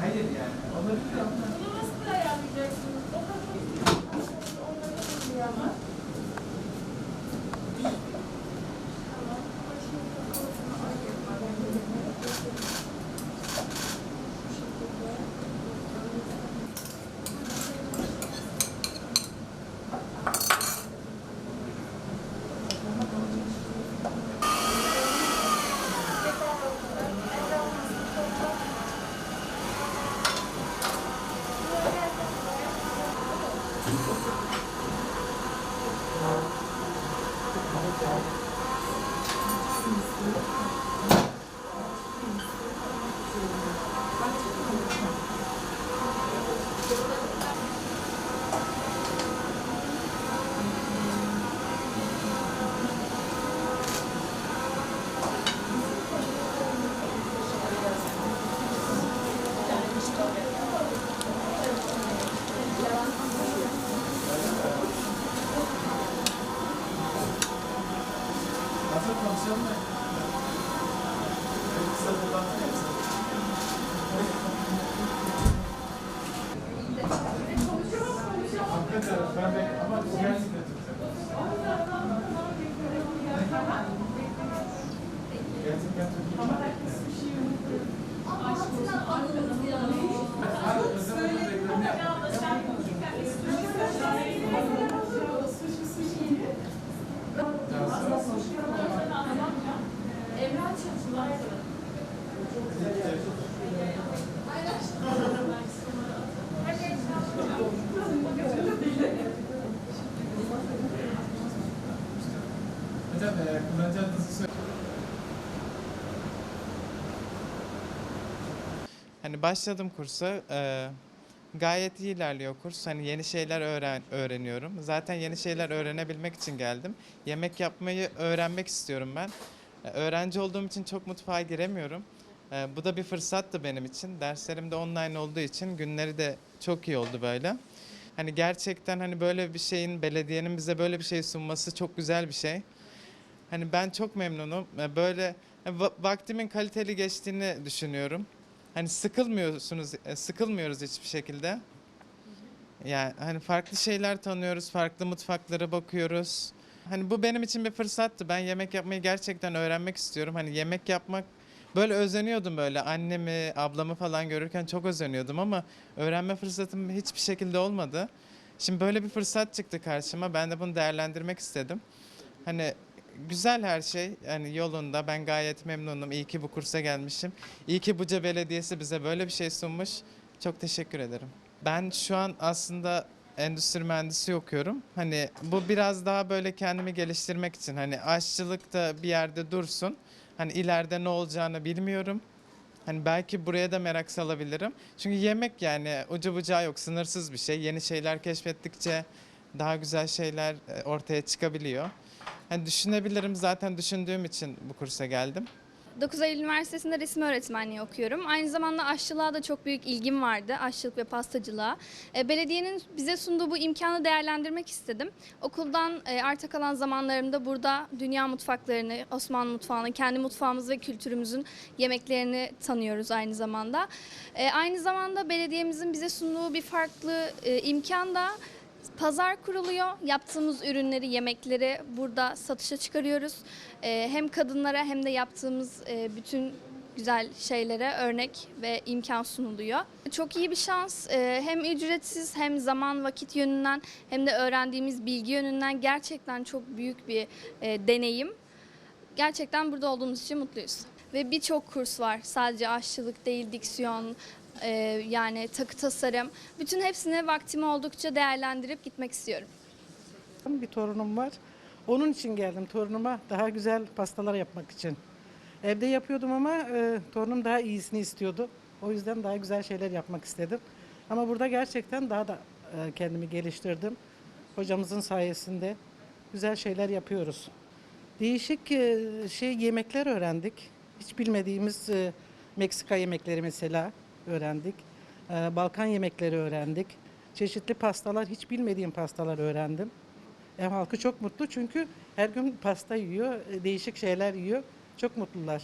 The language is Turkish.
Hayır yani. Olabilir ama. Bunu nasıl ayarlayacaksınız? Hazır konuşalım mı? En kısa buradan neyse. Hakikaten ben de ama gerçekten çok seviyorum. Gerçekten çok iyi. Hayır, özel olarak reklamı yapmadım. Emrah Çatılar. Hocam e, Hani başladım kursa. e, gayet iyi ilerliyor kurs. Hani yeni şeyler öğren öğreniyorum. Zaten yeni şeyler öğrenebilmek için geldim. Yemek yapmayı öğrenmek istiyorum ben. E, öğrenci olduğum için çok mutfağa giremiyorum. E, bu da bir fırsattı benim için. Derslerim de online olduğu için günleri de çok iyi oldu böyle. Hani gerçekten hani böyle bir şeyin belediyenin bize böyle bir şey sunması çok güzel bir şey. Hani ben çok memnunum. E, Böyle e, va- vaktimin kaliteli geçtiğini düşünüyorum. Hani sıkılmıyorsunuz, e, sıkılmıyoruz hiçbir şekilde. Yani hani farklı şeyler tanıyoruz, farklı mutfaklara bakıyoruz. Hani bu benim için bir fırsattı. Ben yemek yapmayı gerçekten öğrenmek istiyorum. Hani yemek yapmak böyle özeniyordum böyle annemi, ablamı falan görürken çok özeniyordum ama öğrenme fırsatım hiçbir şekilde olmadı. Şimdi böyle bir fırsat çıktı karşıma. Ben de bunu değerlendirmek istedim. Hani güzel her şey. Yani yolunda. Ben gayet memnunum. İyi ki bu kursa gelmişim. İyi ki Buca Belediyesi bize böyle bir şey sunmuş. Çok teşekkür ederim. Ben şu an aslında endüstri mühendisi okuyorum. Hani bu biraz daha böyle kendimi geliştirmek için. Hani aşçılık da bir yerde dursun. Hani ileride ne olacağını bilmiyorum. Hani belki buraya da merak salabilirim. Çünkü yemek yani ucu bucağı yok, sınırsız bir şey. Yeni şeyler keşfettikçe daha güzel şeyler e, ortaya çıkabiliyor. Hani düşünebilirim zaten düşündüğüm için bu kursa geldim. 9 Eylül Üniversitesi'nde resim öğretmenliği okuyorum. Aynı zamanda aşçılığa da çok büyük ilgim vardı. Aşçılık ve pastacılığa. E, Belediyenin bize sunduğu bu imkanı değerlendirmek istedim. Okuldan e, arta kalan zamanlarımda burada dünya mutfaklarını, Osmanlı mutfağını, kendi mutfağımız ve kültürümüzün yemeklerini tanıyoruz aynı zamanda. E, Aynı zamanda belediyemizin bize sunduğu bir farklı imkan da Pazar kuruluyor. Yaptığımız ürünleri, yemekleri burada satışa çıkarıyoruz. Ee, hem kadınlara hem de yaptığımız e, bütün güzel şeylere örnek ve imkan sunuluyor. Çok iyi bir şans. Ee, hem ücretsiz hem zaman vakit yönünden hem de öğrendiğimiz bilgi yönünden gerçekten çok büyük bir e, deneyim. Gerçekten burada olduğumuz için mutluyuz. Ve birçok kurs var. Sadece aşçılık değil, diksiyon, e, yani takı tasarım. Bütün hepsine vaktim oldukça değerlendirip gitmek istiyorum. Bir torunum var. Onun için geldim torunuma daha güzel pastalar yapmak için. Evde yapıyordum ama e, torunum daha iyisini istiyordu. O yüzden daha güzel şeyler yapmak istedim. Ama burada gerçekten daha da e, kendimi geliştirdim. Hocamızın sayesinde güzel şeyler yapıyoruz. Değişik e, şey yemekler öğrendik. Hiç bilmediğimiz e, Meksika yemekleri mesela öğrendik. E, Balkan yemekleri öğrendik. Çeşitli pastalar, hiç bilmediğim pastalar öğrendim. Ev halkı çok mutlu çünkü her gün pasta yiyor, e, değişik şeyler yiyor. Çok mutlular.